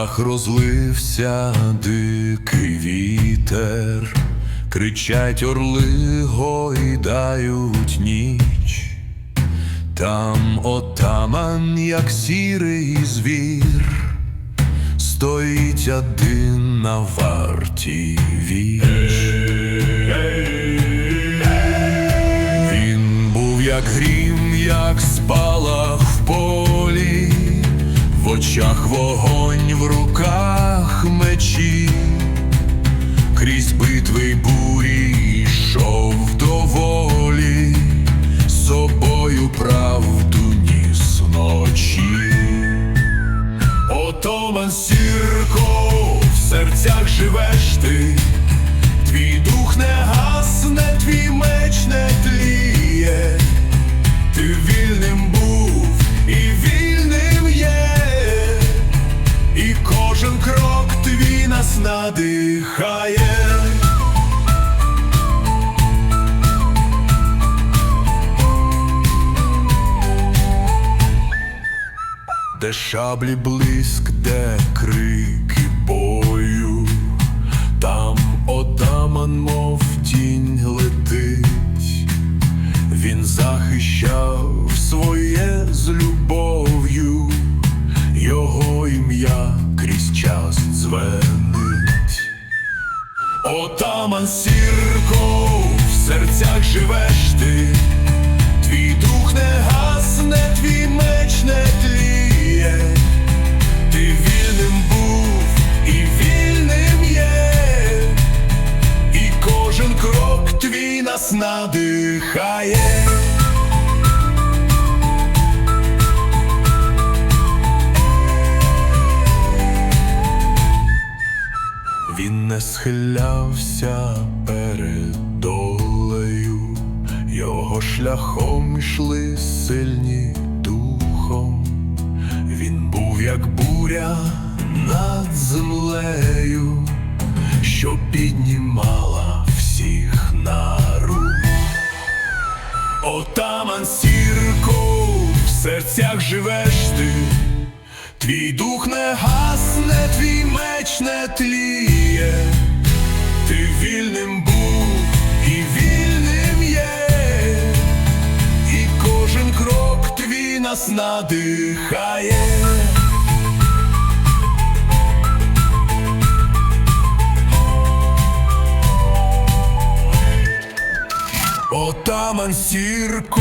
степах розлився дикий вітер, кричать орли, гойдають ніч. Там отаман, як сірий звір, стоїть один на варті віч. Він був як грім, як спалах в полі, в очах вогонь, в руках мечі, крізь битви й бурі йшов до волі, собою правду ніс вночі. Отоман сірко, в серцях живеш ти, твій дух не гасне, твій меч не тліє, нас надихає. Де шаблі блиск, де крики Отаман сірко, в серцях живеш ти, твій дух не гасне, твій меч не тліє, ти вільним був і вільним є, і кожен крок твій нас не схилявся перед долею, його шляхом йшли сильні духом. Він був як буря над землею, що піднімала всіх на рух. Отаман сірко, в серцях живеш ти, твій дух не гасне, твій меч не тліє, ти вільним був і вільним є, і кожен крок твій нас надихає. Отаман сірко,